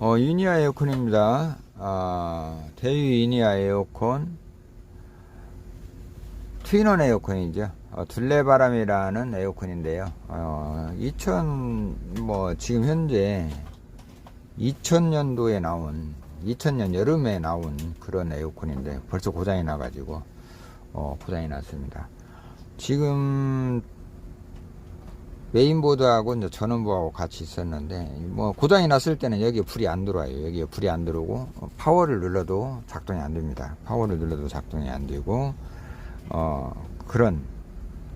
어, 유니아 에어컨입니다. 아, 대유 유니아 에어컨. 트윈원 에어컨이죠. 어, 둘레바람이라는 에어컨인데요. 어, 2000, 뭐, 지금 현재 2000년도에 나온, 2000년 여름에 나온 그런 에어컨인데 벌써 고장이 나가지고, 어, 고장이 났습니다. 지금 메인보드하고 이제 전원부하고 같이 있었는데 뭐 고장이 났을 때는 여기에 불이 안 들어와요. 여기에 불이 안 들어오고 어, 파워를 눌러도 작동이 안 됩니다. 파워를 눌러도 작동이 안 되고 어 그런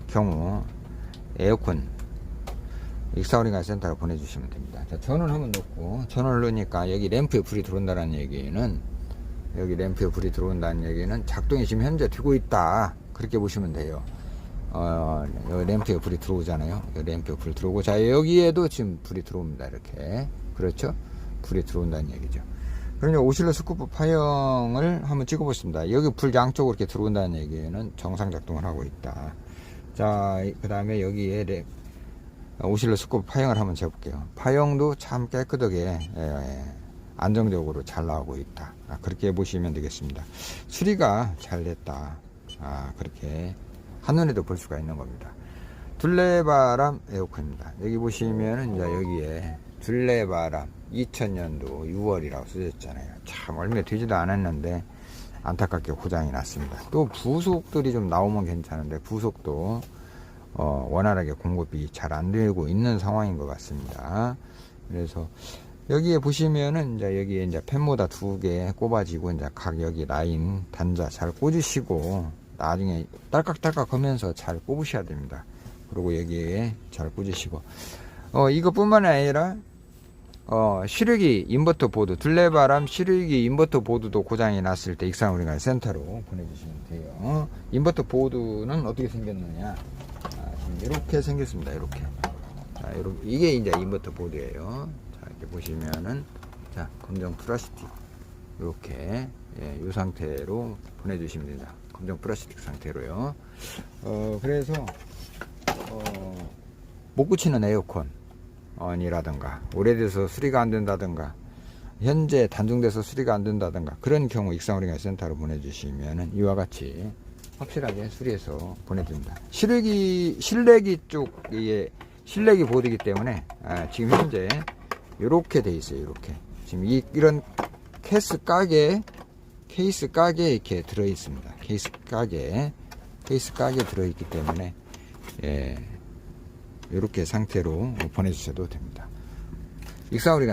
경우 에어컨 익사오링가 센터로 보내주시면 됩니다. 자, 전원 한번 놓고 전원을 넣으니까 여기 램프에 불이 들어온다는 얘기는 여기 램프에 불이 들어온다는 얘기는 작동이 지금 현재 되고 있다 그렇게 보시면 돼요. 어, 여기 램프에 불이 들어오잖아요. 램프에 불이 들어오고, 자, 여기에도 지금 불이 들어옵니다. 이렇게. 그렇죠? 불이 들어온다는 얘기죠. 그러니 오실로스코프 파형을 한번 찍어보겠습니다. 여기 불 양쪽으로 이렇게 들어온다는 얘기는 정상 작동을 하고 있다. 자, 그 다음에 여기에 램, 오실로스코프 파형을 한번 재볼게요. 파형도 참 깨끗하게, 예, 안정적으로 잘 나오고 있다. 아, 그렇게 보시면 되겠습니다. 수리가 잘 됐다. 아, 그렇게 한눈에도 볼 수가 있는 겁니다. 둘레바람 에어컨입니다. 여기 보시면은 이제 여기에 둘레바람 2000년도 6월이라고 써졌잖아요. 참 얼마 되지도 않았는데 안타깝게 고장이 났습니다. 또 부속들이 좀 나오면 괜찮은데 부속도 어, 원활하게 공급이 잘 안 되고 있는 상황인 것 같습니다. 그래서 여기에 보시면은 이제 여기에 이제 펜모다 두 개 꼽아지고 이제 각 여기 라인 단자 잘 꽂으시고 나중에 딸깍딸깍 하면서 잘 뽑으셔야 됩니다. 그리고 여기에 잘 꽂으시고 어 이것뿐만 아니라 어 시르기 인버터 보드 둘레바람 시르기 인버터 보드도 고장이 났을 때 익산우리가 센터로 보내주시면 돼요. 어, 인버터 보드는 어떻게 생겼느냐? 아, 이렇게 생겼습니다. 이렇게. 자, 이렇게 이게 이제 인버터 보드예요. 자, 이렇게 보시면은 자 검정 플라스틱 이렇게 예, 이 상태로 보내주시면 됩니다. 검정 플라스틱 상태로요. 어, 그래서 어, 못 고치는 에어컨이라든가 오래돼서 수리가 안 된다든가 현재 단종돼서 수리가 안 된다든가 그런 경우 익상우리가 센터로 보내주시면은 이와 같이 확실하게 수리해서 보내드립니다. 실내기 실내기 쪽에 실내기 보드이기 때문에 아, 지금 현재 이렇게 돼 있어요. 이렇게 지금 이, 이런 케이스 가게 케이스 가게에 이렇게 들어 있습니다. 케이스 가게 케이스 가게 들어 있기 때문에 예, 이렇게 상태로 보내주셔도 됩니다. 익사우리가